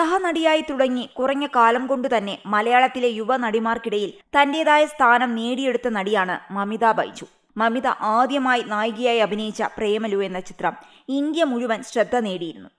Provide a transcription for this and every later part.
സഹനടിയായി തുടങ്ങി കുറഞ്ഞ കാലം കൊണ്ട് തന്നെ മലയാളത്തിലെ യുവ നടിമാർക്കിടയിൽ തന്റേതായ സ്ഥാനം നേടിയെടുത്ത നടിയാണ് മമിത ബൈജു. മമിത ആദ്യമായി നായികയായി അഭിനയിച്ച പ്രേമലു എന്ന ചിത്രം ഇന്ത്യ മുഴുവൻ ശ്രദ്ധ നേടിയിരുന്നു.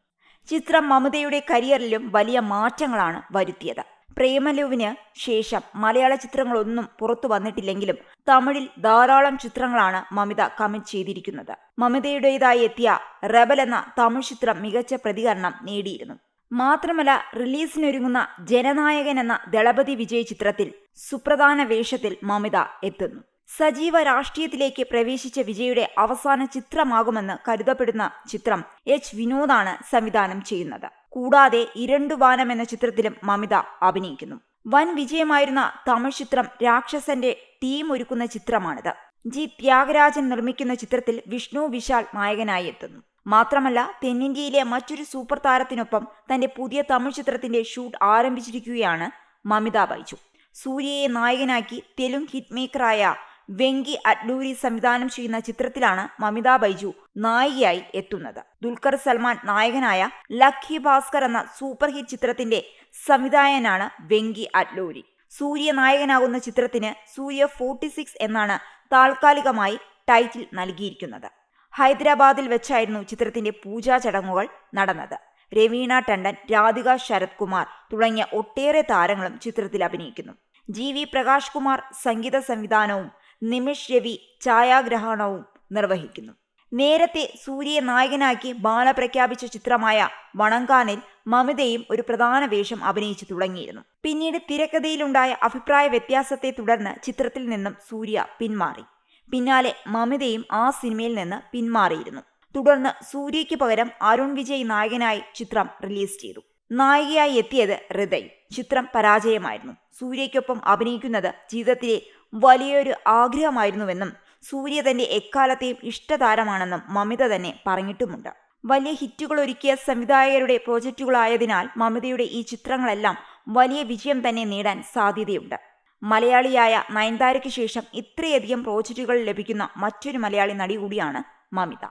ചിത്രം മമതയുടെ കരിയറിലും വലിയ മാറ്റങ്ങളാണ് വരുത്തിയത്. പ്രേമലുവിന് ശേഷം മലയാള ചിത്രങ്ങളൊന്നും പുറത്തു വന്നിട്ടില്ലെങ്കിലും തമിഴിൽ ധാരാളം ചിത്രങ്ങളാണ് മമിത കമ്മിറ്റ് ചെയ്തിരിക്കുന്നത്. മമിതയുടേതായി എത്തിയ റബൽ എന്ന തമിഴ് ചിത്രം മികച്ച പ്രതികരണം നേടിയിരുന്നു. മാത്രമല്ല റിലീസിനൊരുങ്ങുന്ന ജനനായകൻ എന്ന ദളപതി വിജയ് ചിത്രത്തിൽ സുപ്രധാന വേഷത്തിൽ മമിത എത്തുന്നു. സജീവ രാഷ്ട്രീയത്തിലേക്ക് പ്രവേശിച്ച വിജയുടെ അവസാന ചിത്രമാകുമെന്ന് കരുതപ്പെടുന്ന ചിത്രം എച്ച് വിനോദാണ് സംവിധാനം ചെയ്യുന്നത്. കൂടാതെ ഇരണ്ടു വാനം എന്ന ചിത്രത്തിലും മമിത അഭിനയിക്കുന്നു. വൻ വിജയമായിരുന്ന തമിഴ് ചിത്രം രാക്ഷസന്റെ ടീം ഒരുക്കുന്ന ചിത്രമാണിത്. ജി ത്യാഗരാജൻ നിർമ്മിക്കുന്ന ചിത്രത്തിൽ വിഷ്ണു വിശാൽ നായകനായി എത്തുന്നു. മാത്രമല്ല തെന്നിന്ത്യയിലെ മറ്റൊരു സൂപ്പർ താരത്തിനൊപ്പം തന്റെ പുതിയ തമിഴ് ചിത്രത്തിന്റെ ഷൂട്ട് ആരംഭിച്ചിരിക്കുകയാണ് മമിത ബൈജു. സൂര്യയെ നായകനാക്കി തെലുങ്ക് ഹിറ്റ് മേക്കറായ വെങ്കി അഡ്ലൂരി സംവിധാനം ചെയ്യുന്ന ചിത്രത്തിലാണ് മമിത ബൈജു നായികയായി എത്തുന്നത്. ദുൽഖർ സൽമാൻ നായകനായ ലക്കി ഭാസ്കർ എന്ന സൂപ്പർ ഹിറ്റ് ചിത്രത്തിന്റെ സംവിധായകനാണ് വെങ്കി അഡ്ലൂരി സൂര്യ നായകനാകുന്ന ചിത്രത്തിന് സൂര്യ ഫോർട്ടി സിക്സ് എന്നാണ് താൽക്കാലികമായി ടൈറ്റിൽ നൽകിയിരിക്കുന്നത്. ഹൈദരാബാദിൽ വെച്ചായിരുന്നു ചിത്രത്തിന്റെ പൂജാ ചടങ്ങുകൾ നടന്നത്. രവീണ ടണ്ടൻ രാധിക ശരത് കുമാർ തുടങ്ങിയ ഒട്ടേറെ താരങ്ങളും ചിത്രത്തിൽ അഭിനയിക്കുന്നു. ജി വി പ്രകാശ് കുമാർ സംഗീത സംവിധാനവും നിമിഷ് രവി ഛായാഗ്രഹണവും നിർവഹിക്കുന്നു. നേരത്തെ സൂര്യയെ നായകനാക്കി ബാല പ്രഖ്യാപിച്ച ചിത്രമായ വണങ്കാനിൽ മമിതയും ഒരു പ്രധാന വേഷം അഭിനയിച്ചു തുടങ്ങിയിരുന്നു. പിന്നീട് തിരക്കഥയിലുണ്ടായ അഭിപ്രായ വ്യത്യാസത്തെ തുടർന്ന് ചിത്രത്തിൽ നിന്നും സൂര്യ പിന്മാറി. പിന്നാലെ മമിതയും ആ സിനിമയിൽ നിന്ന് പിന്മാറിയിരുന്നു. തുടർന്ന് സൂര്യയ്ക്ക് പകരം അരുൺ വിജയ് നായകനായി ചിത്രം റിലീസ് ചെയ്തു. നായികയായി എത്തിയത് ഹൃദയ്. ചിത്രം പരാജയമായിരുന്നു. സൂര്യയ്ക്കൊപ്പം അഭിനയിക്കുന്നത് ജീവിതത്തിലെ വലിയൊരു ആഗ്രഹമായിരുന്നുവെന്നും സൂര്യ തന്റെ എക്കാലത്തെയും ഇഷ്ടതാരമാണെന്നും മമിത തന്നെ പറഞ്ഞിട്ടുമുണ്ട്. വലിയ ഹിറ്റുകൾ ഒരുക്കിയ സംവിധായകരുടെ പ്രോജക്റ്റുകളായതിനാൽ മമിതയുടെ ഈ ചിത്രങ്ങളെല്ലാം വലിയ വിജയം തന്നെ നേടാൻ സാധ്യതയുണ്ട്. മലയാളിയായ നയൻതാരയ്ക്ക് ശേഷം ഇത്രയധികം പ്രോജക്റ്റുകൾ ലഭിക്കുന്ന മറ്റൊരു മലയാളി നടി കൂടിയാണ് മമിത.